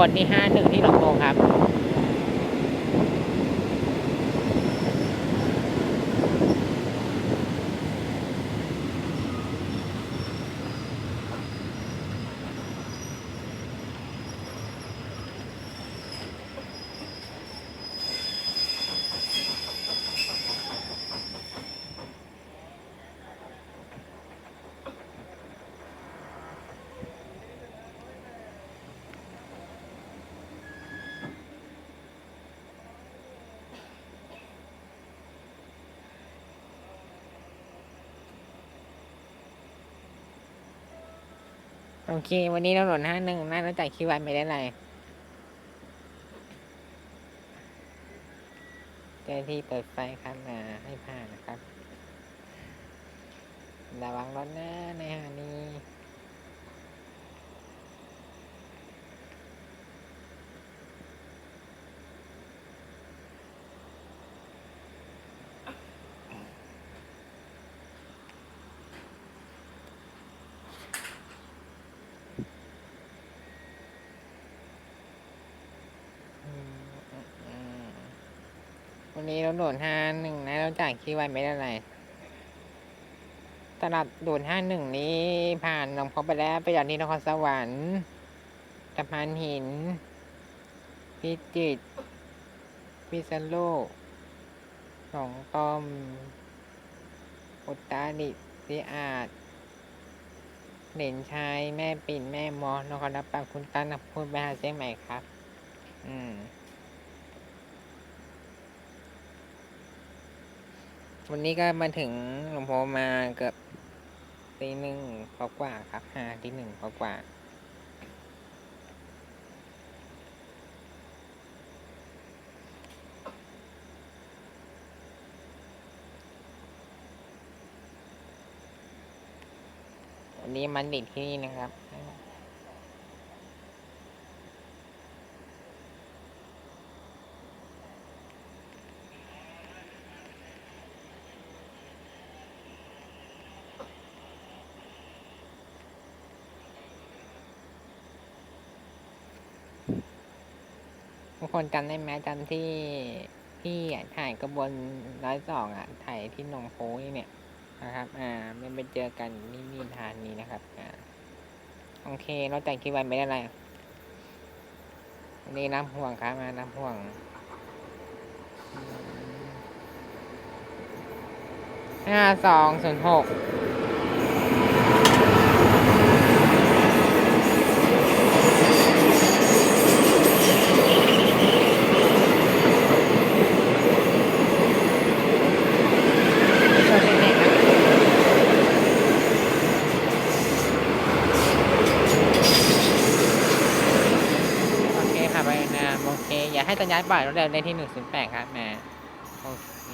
วนที่ห้าหนึ่งที่หนองโพครับ โอเค วันนี้เราโหลดห้าหนึ่งน่าจะจ่ายคิวไวไม่ได้ไรเจ้าหน้าที่เปิดไฟครับมาให้ผ่านนะครับ ระวังรถนะในหานี้ วันนี้เราโดดห้าหนึ่งนะ เราจ่ายคิวไว้ไม่ได้ไร ตลาดโดดห้าหนึ่งนี้ผ่านหนองพบไปแล้วไปอย่างที่นครสวรรค์สะพานหิน พิจิตรพิษณุโลกหนองตอม อุตรดิสีอาจเหล่นชัยแม่ปิ่นแม่มอนครรับปากคุณตั้นพูดไปหาเสียงใหม่ครับ อืม วันนี้ก็มาถึงหลวงพ่อมาเกือบตีหนึ่งกว่าๆครับห้าทีหนึ่งกว่าๆวันนี้มันดิดที่นี่นะครับ ทุกคนจำได้ไหมจำที่ที่ถ่ายกระบวนร้อยสองอะถ่ายที่หนองโพนี่เนี่ยนะครับ อ่าไม่ไปเจอกันนี่นี่ทานนี้นะครับ อ่า โอเค เราแต่งคิดไว้ไม่ได้อะไรนนี้น้ำห่วงครับมาน้ำห่วงห้าสองศูนย์หก ไปนะโอเค อยากให้ต้นย้ายบ่ายรถเร็วเลนที่หนึ่งศูนย์แปดครับแม่โอเค